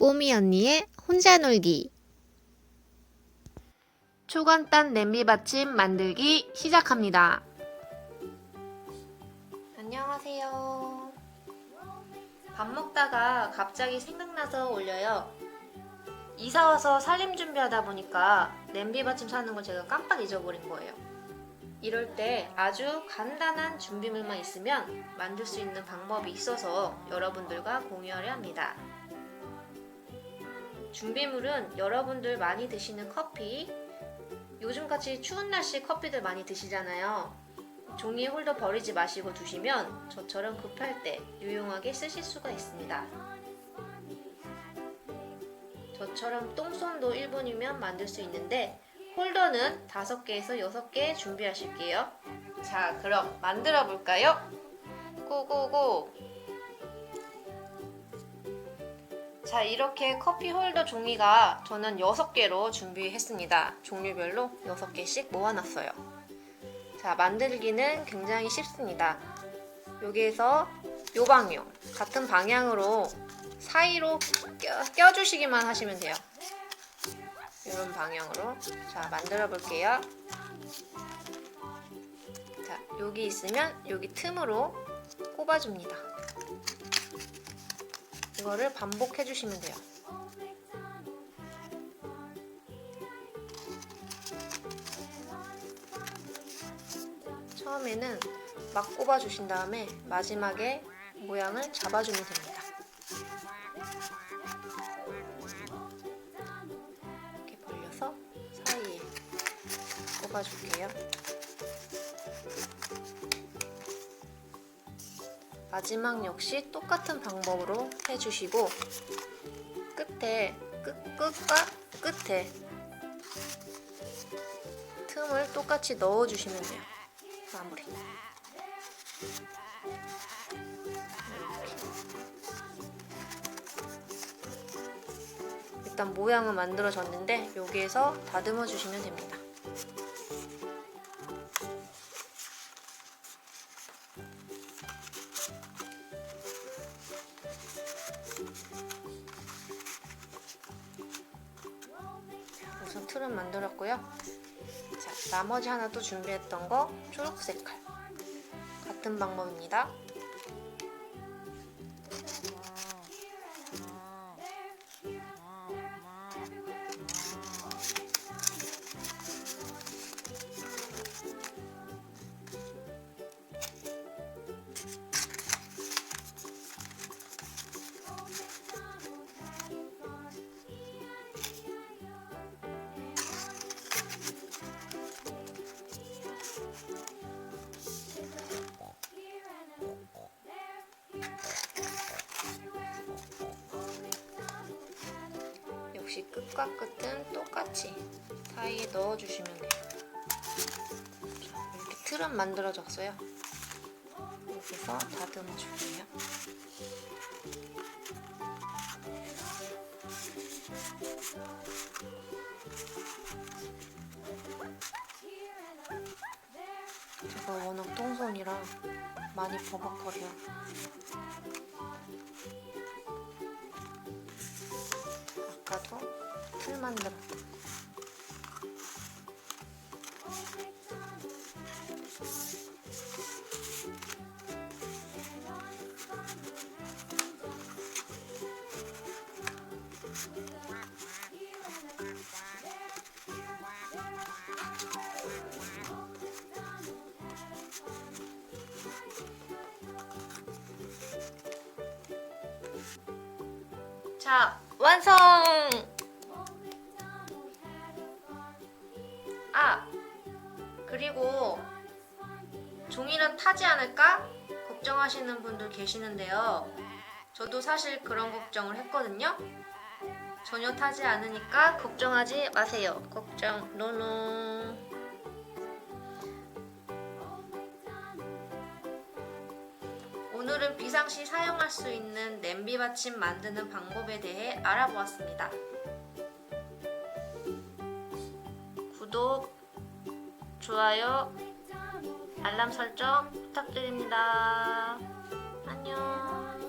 뽀미 언니의 혼자 놀기 초간단 냄비 받침 만들기 시작합니다. 안녕하세요. 밥 먹다가 갑자기 생각나서 올려요. 이사 와서 살림 준비하다 보니까 냄비 받침 사는 걸 제가 깜빡 잊어버린 거예요. 이럴 때 아주 간단한 준비물만 있으면 만들 수 있는 방법이 있어서 여러분들과 공유하려 합니다. 준비물은 여러분들 많이 드시는 커피, 요즘같이 추운 날씨 커피들 많이 드시잖아요. 종이 홀더 버리지 마시고 두시면 저처럼 급할 때 유용하게 쓰실 수가 있습니다. 저처럼 똥손도 1분이면 만들 수 있는데 홀더는 5개에서 6개 준비하실게요. 자, 그럼 만들어 볼까요? 고고고! 자, 이렇게 커피 홀더 종이가 저는 6개로 준비했습니다. 종류별로 6개씩 모아놨어요. 자, 만들기는 굉장히 쉽습니다. 여기에서 요 방향, 같은 방향으로 사이로 껴, 껴주시기만 하시면 돼요. 이런 방향으로. 자, 만들어 볼게요. 자, 여기 있으면 여기 틈으로 꼽아줍니다. 이거를 반복해 주시면 돼요. 처음에는 막 꼽아 주신 다음에 마지막에 모양을 잡아주면 됩니다. 이렇게 벌려서 사이에 꼽아 줄게요. 마지막 역시 똑같은 방법으로 해주시고 끝에 끝, 끝과 끝에 틈을 똑같이 넣어주시면 돼요. 마무리. 일단 모양은 만들어졌는데 여기에서 다듬어 주시면 됩니다. 틀은 만들었고요. 자, 나머지 하나 또 준비했던 거 초록 색깔. 같은 방법입니다. 역시 끝과 끝은 똑같이 사이에 넣어주시면 돼요. 자, 이렇게 틀은 만들어졌어요. 여기서 다듬어 줄게요. 제가 워낙 똥손이라 많이 버벅거려 요. 아까도 틀 만들었다. 자, 완성! 아, 그리고 종이는 타지 않을까? 걱정하시는 분들 계시는데요. 저도 사실 그런 걱정을 했거든요. 전혀 타지 않으니까 걱정하지 마세요. 걱정, 노노. 오늘은 비상시 사용할 수 있는 냄비 받침 만드는 방법에 대해 알아보았습니다. 구독, 좋아요, 알람 설정 부탁드립니다. 안녕.